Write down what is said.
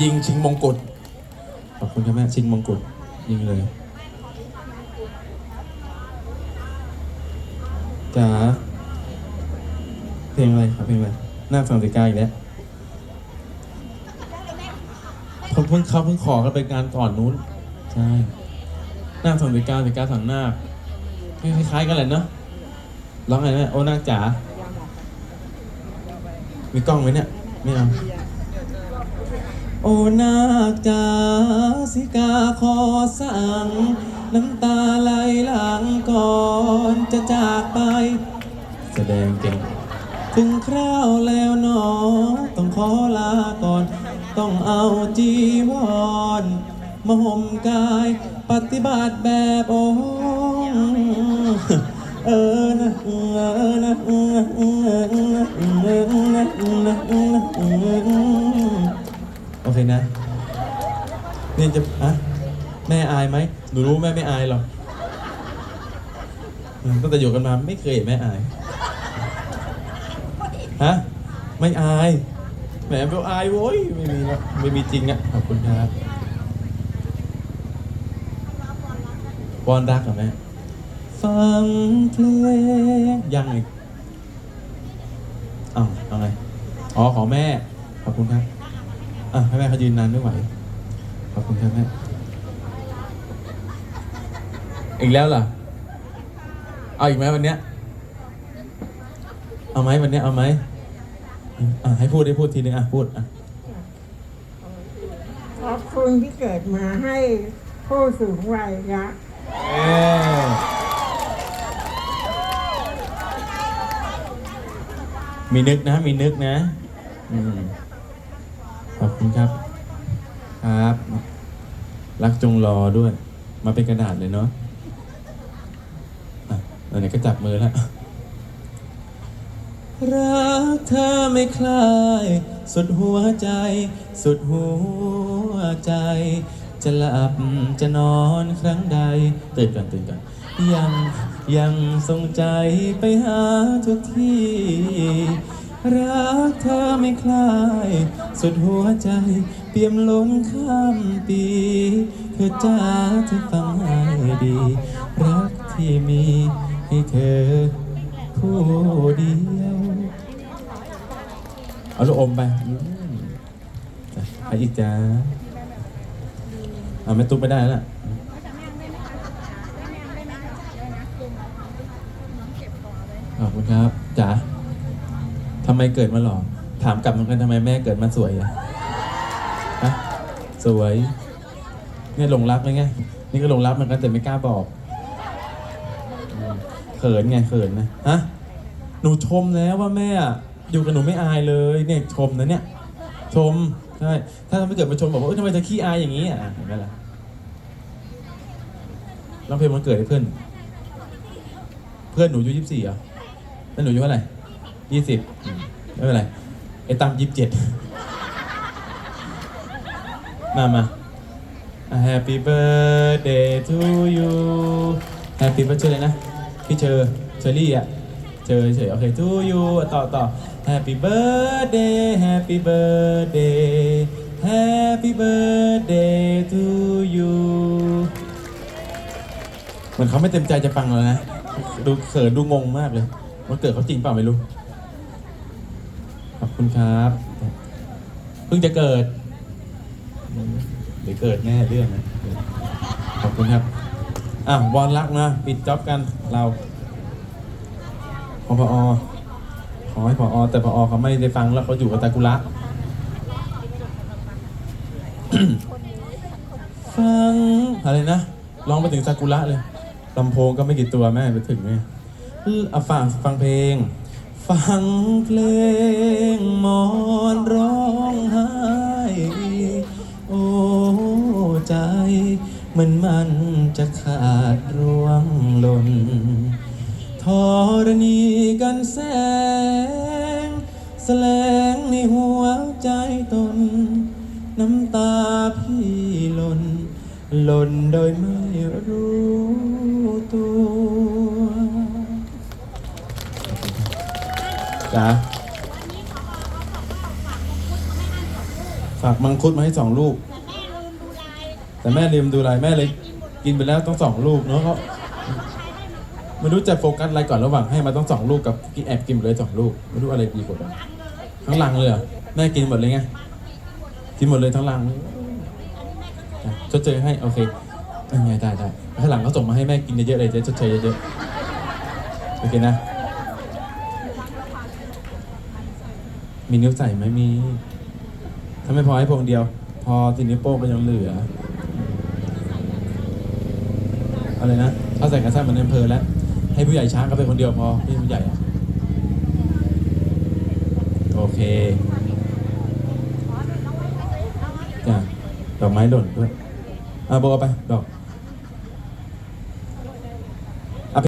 ยิงชิงมงกุฎขอบคุณครับแม่ชิงมงกุฎยิงเลยจ๋าเพลงอะไรครับเพลงอะไรหน้าฟังสิกาอีกแล้วเขาเพิ่งเขาเพิ่งขอกันไปงานก่อนนู้นใช่หน้าฝั่งสิกาสิกาฝั่งหน้าคล้ายๆกันแหละเนาะร้องไงนะโอ้นาคจ๋ามีกล้องไหมเนี่ย ไม่เอา โอ้นาคจาสิกาขอสั่ง น้ำตาไหลหลังก่อนจะจากไป แสดงเก่ง ถึงคราวแล้วหนอ ต้องขอลาก่อน ต้องเอาจีวรมาห่มกาย ปฏิบัติแบบองค์เออนะเออนะเออนะเออนะเออนะเออนะ เออนะเออนะโอเคนะเนี่ยจะอะแม่อายไหมหนูรู้แม่ไม่อายหรอกตั้งแต่อยู่กันมาไม่เคยเห็นแม่อายฮะไม่อายแหมเบลอายโว้ยไม่มีนะไม่มีจริงอะขอบคุณครับวอนรักเหรอแม่ฟังเพลงยังอีกอ้าวเอาไงอ๋อขอแม่ ขอบคุณครับ อะให้แม่เขายืนนานไม่ไหว ขอบคุณครับแม่ อีกแล้วเหรอ เอาอีกไหมวันเนี้ย เอาไหมวันเนี้ยเอาไหมอะให้พูดให้พูดทีนึงอะพูดอะขอบคุณที่เกิดมาให้ผู้สูงวัยนะเอ้ยมีนึกนะ มีนึกนะ อืม ขอบคุณครับครับ รักจงรอด้วย มาเป็นกระดาษเลยเนาะอะไหนก็จับมือแล้ว รักเธอไม่คลาย สุดหัวใจ สุดหัวใจ จะหลับจะนอนครั้งใด ตื่นก่อนตื่นก่อนยังยังทรงใจไปหาทุกที่ รักเธอไม่คลาย สุดหัวใจ เปี่ยมล้นข้ามปีเธอจ้าเธอฟังให้ดี รักที่มีให้เธอผู้เดียว เอาลูกอมไปอืมจ้ะไปอีกจ้าเอาไม่ตุ๊บไม่ได้แล้วน่ะขอบคุณครับจ๋า ทำไมเกิดมาหล่อถามกลับเหมือนกันทำไมแม่เกิดมาสวยอะฮะสวยเนี่ยหลงรักเลยไงนี่ก็หลงรักเหมือนกันแต่ไม่กล้าบอกเขินไงเขินนะฮะหนูชมแล้วว่าแม่อะอยู่กับหนูไม่อายเลยเนี่ยชมนะเนี่ย ชมใช่ถ้าไม่เกิดมาชมบอกว่าทำไมเธอขี้อายอย่างนี้อะเห็นไหมล่ะร้องเพลงวันเกิดให้เพื่อน เพื่อนหนูอายุยี่สิบสี่อะแล้วหนูอายุเท่าไหร่ ยี่สิบไม่เป็นไรไอ้ตามยี่สิบเจ็ดมามา Happy birthday to you Happy birthday เลยนะ พี่เชอร์เชอรี่อะเจอเฉยโอเค to you ต่อต่อ Happy birthday Happy birthday Happy birthday to you เหมือนเขาไม่เต็มใจจะฟังแล้วนะ ดูเขินดูงงมากเลยวันเกิดเขาจริงเปล่าไม่รู้ คุณครับ เพิ่งจะเกิดอืมเดี๋ยวเกิดแน่เรื่องนะขอบคุณครับ อะวอนรักมาปิดจ็อบกันเราขอพอขอให้พอแต่พอเขาไม่ได้ฟังแล้วเขาอยู่กับตากุระฟังอะไรนะร้องไปถึงซากุระเลยลำโพงก็ไม่กี่ตัวแม่ไปถึงไงเอาฟังฟังเพลง ฟังเพลงมอนร้องไห้โอ้ใจมือนมันจะขาดร่วงหล่นธรณีกันแสง แสลงในหัวใจตน น้ำตาพี่หล่น หล่นโดยไม่รู้ตัว จ้าฝากมังคุดมาให้สองลูก แต่แม่ลืมดูลายแม่เลย กินไปแล้วต้องสองลูกเนาะเขาไม่รู้จะโฟกัสอะไรก่อนระหว่างให้มาต้องสองลูกกับกินแอบกินไปเลยสองลูกไม่รู้อะไรดีกว่ากันทั้งลังเลยเหรอแม่กินหมดเลยไงกินหมดเลยทั้งลังเลยอะชดเชยให้โอเคเออไงได้ได้ข้างหลังเขาส่งมาให้แม่กินเยอะๆเลยจะชดเชยเยอะๆโอเคนะ มีนิ้วใส่ไหมมี ถ้าไม่พอให้พวงเดียว พอตินิ้วโป้งก็ยังเหลือเอะไรนะ ถ้าใส่กระซ่ามันอำเภอแล้ว ให้ผู้ใหญ่ช้างก็เป็นคนเดียวพอไม่ผู้ใหญ่อะโอเคจ้ะดอกไม้หล่นด้วย อะโบเอาไป ดอก